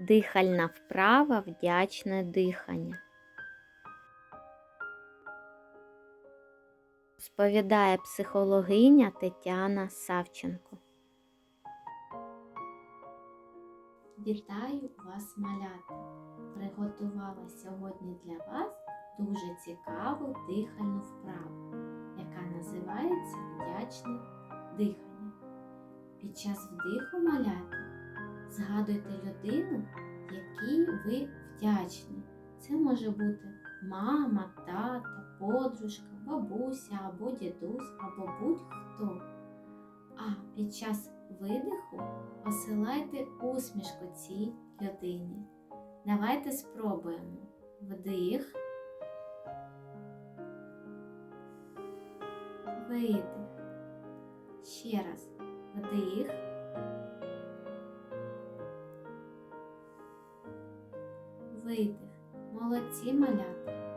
Дихальна вправа вдячне дихання. Сповідає психологиня Тетяна Савченко. Вітаю вас, малята! Приготувала сьогодні для вас дуже цікаву дихальну вправу, яка називається вдячне дихання. Під час вдиху малята згадуйте людину, якій ви вдячні. Це може бути мама, тата, подружка, бабуся або дідусь, або будь-хто. А під час видиху посилайте усмішку цій людині. Давайте спробуємо вдих, видих. Ще раз вдих. Видих. Молодці малята.